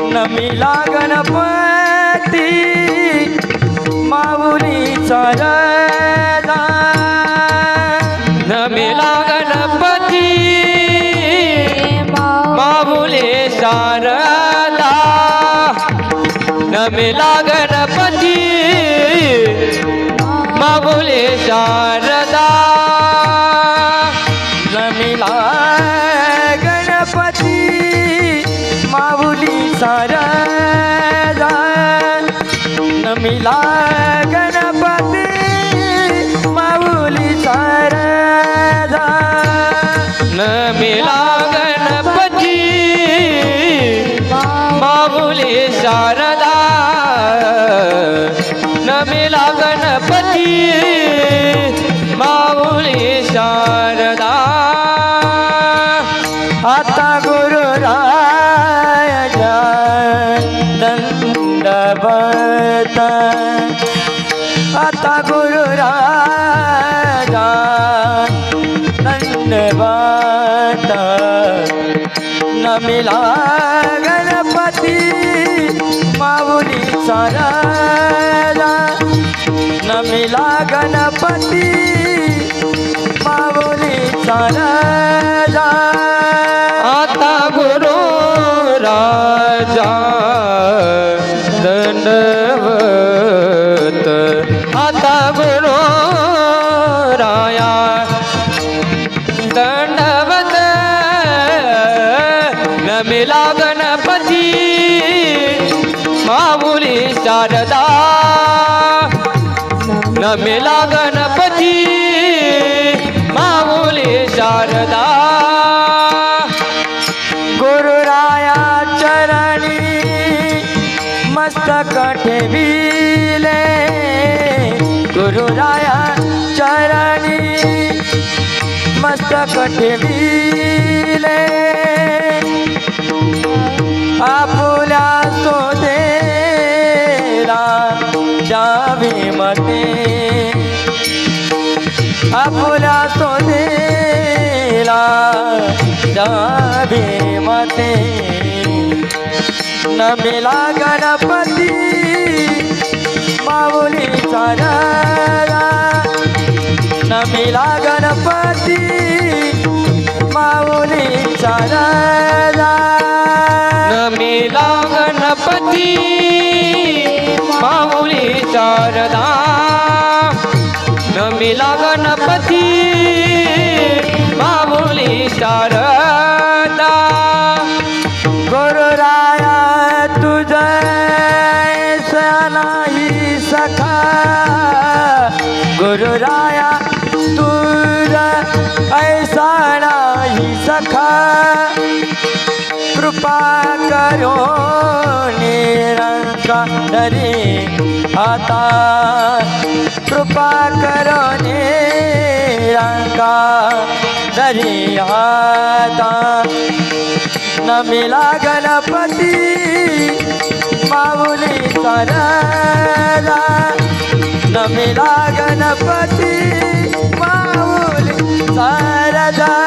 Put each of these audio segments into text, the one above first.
नमिला गणपती माऊली चारदा नमिला गणपती माऊली शारदा नमिला गुरु राजा दंडवत नमिला गणपती माऊली सारदा नमिला गणपती माऊली सारदा आता गुरु राजा। नमिला गणपती माऊली शारदा. नमेला गणपती माऊली शारदा. गुरुराया चरणी मस्तक ठेविले. गुरुराया चरणी मस्तक ठेविले. भोला तो सोदेला जावे मते. न नमिला गणपती माऊली चारला नमिला गणपती माऊली न मिला गणपती शारदा गुरुराया तुझ नाही सखा। गुरुराया तुझ ऐसा नाही सखा। कृपा करो निरंकारी आता कृपा करो निरंकारी आता नमिला गणपती माऊली सरदा नमिला गणपती माऊली सरदा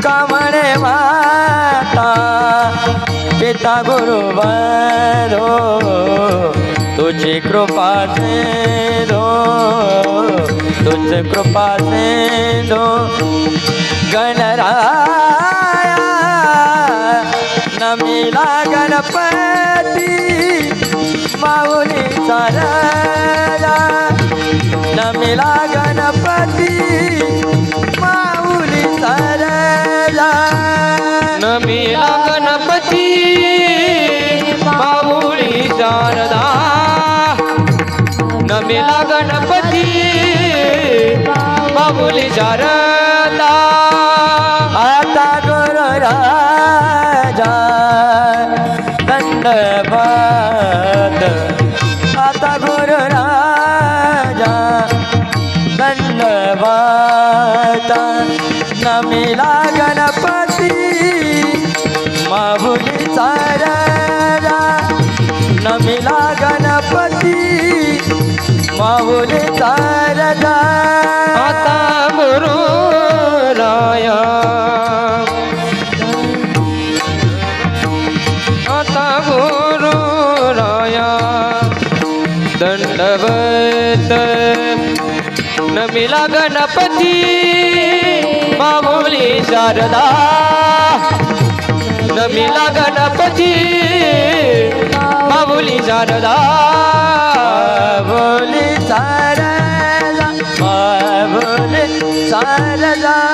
तुका म्हणे माता पिता गुरु बंधो तुझी कृपा दो तुझ कृपा दो गणराया नमिला गणपती माऊली चारला नमिला गण गणपती बाबुळी शारदा नमिला गणपती बाबुली शारदा आता गोर राजा दंड आता गोर राजा दंड नमेला नमिला माऊली चारदा आता गुरु राया। आता गुरु राया। दंडवत नमिला गणपती मामुली शारदा। नमिला गणपती मामुली शारदा। 在这个